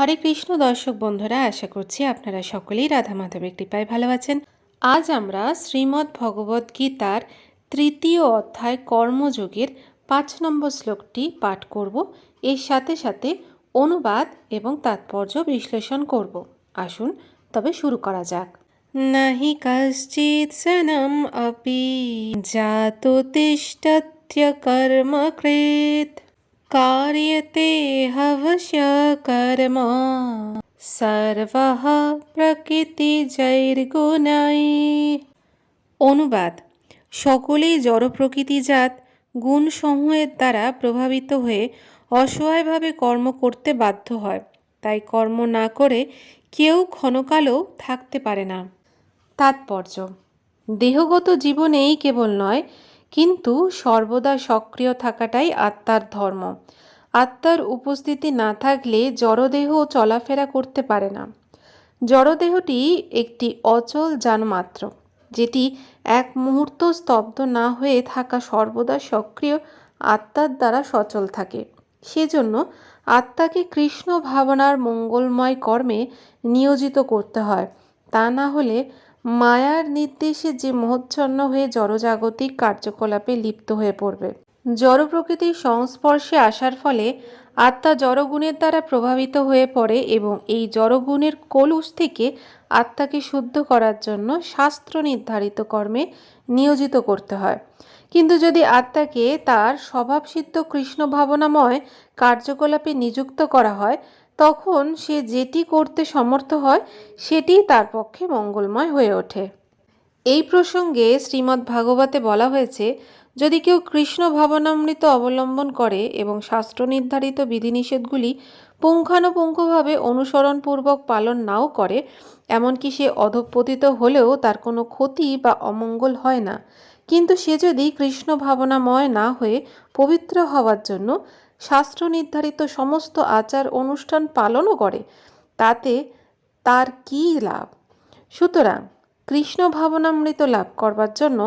হরে কৃষ্ণ, দর্শক বন্ধুরা, আশা করছি আপনারা সকলেই রাধা মাধবের কৃপায় ভালো আছেন। আজ আমরা শ্রীমদ্ ভগবদ্ গীতার তৃতীয় অধ্যায় কর্মযোগের পাঁচ নম্বর শ্লোকটি পাঠ করব। এর সাথে সাথে অনুবাদ এবং তাৎপর্য বিশ্লেষণ করব। আসুন, তবে শুরু করা যাক। নাহি কশ্চিৎ সনম অপি জাতো তিষ্ঠত্য कार्यते हवस्य कर्म सर्वः প্রকৃতিজৈর্গুণাই অনুবাদ সকলেই জড়প্রকৃতিজাত গুণসমূহের দ্বারা প্রভাবিত হয়ে অসহায়ভাবে কর্ম করতে বাধ্য হয় তাই কর্ম না করে কেউ ক্ষণকালও থাকতে পারে না তাৎপর্য দেহগত জীবনেই কেবল নয় কিন্তু সর্বদা সক্রিয় থাকাটাই আত্মার ধর্ম। আত্মার উপস্থিতি না থাকলে জড়দেহ চলাফেরা করতে পারে না। জড়দেহটি একটি অচল যান মাত্র যেটি এক মুহূর্ত স্তব্ধ না হয়ে থাকা সর্বদা সক্রিয় আত্মার দ্বারা সচল থাকে। সেজন্য আত্মাকে কৃষ্ণ ভাবনার মঙ্গলময় কর্মে নিয়োজিত করতে হয়। তা না হলে মায়ার নির্দেশে যে মোহচ্ছন্ন হয়ে জড়জাগতিক কার্যকলাপে লিপ্ত হয়ে পড়বে। জড় প্রকৃতির সংস্পর্শে আসার ফলে আত্মা জড়গুণের দ্বারা প্রভাবিত হয়ে পড়ে এবং এই জড়গুণের কলুষ থেকে আত্মাকে শুদ্ধ করার জন্য শাস্ত্র নির্ধারিত কর্মে নিয়োজিত করতে হয়। কিন্তু যদি আত্মাকে তার স্বভাবসিদ্ধ কৃষ্ণ ভাবনাময় কার্যকলাপে নিযুক্ত করা হয় তখন সে যেটি করতে সমর্থ হয়, সেটি তার পক্ষে মঙ্গলময় হয়ে ওঠে। এই প্রসঙ্গে শ্রীমদ্ ভাগবতে বলা হয়েছে, যদি কেউ কৃষ্ণ ভাবনামৃত অবলম্বন করে এবং শাস্ত্র নির্ধারিত বিধিনিষেধগুলি পুঙ্খানুপুঙ্খভাবে অনুসরণপূর্বক পালন নাও করে, এমনকি সে অধঃপতিত হলেও তার কোনো ক্ষতি বা অমঙ্গল হয় না। কিন্তু সে যদি কৃষ্ণ ভাবনাময় না হয়ে পবিত্র হওয়ার জন্য শাস্ত্র নির্ধারিত সমস্ত আচার অনুষ্ঠান পালনও করে, তাতে তার কী লাভ? সুতরাং কৃষ্ণ ভাবনামৃত লাভ করবার জন্য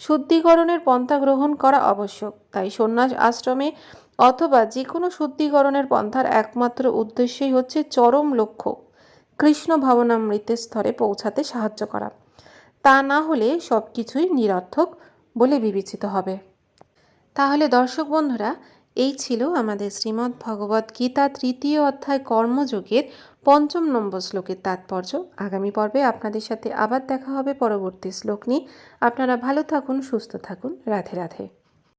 শুদ্ধিকরণের পন্থা গ্রহণ করা আবশ্যক। তাই সন্ন্যাস আশ্রমে অথবা যে কোনো শুদ্ধিকরণের পন্থার একমাত্র উদ্দেশ্যই হচ্ছে চরম লক্ষ্য কৃষ্ণ ভাবনামৃতের স্তরে পৌঁছাতে সাহায্য করা। তা না হলে সব কিছুই নিরর্থক বলে বিবেচিত হবে। তাহলে দর্শক বন্ধুরা, এই ছিল আমাদের শ্রীমদ্ ভগবৎ গীতা তৃতীয় অধ্যায় কর্মযোগের পঞ্চম নম্বর শ্লোকের তাৎপর্য। আগামী পর্বে আপনাদের সাথে আবার দেখা হবে পরবর্তী শ্লোক নিয়ে। আপনারা ভালো থাকুন, সুস্থ থাকুন। রাধে রাধে।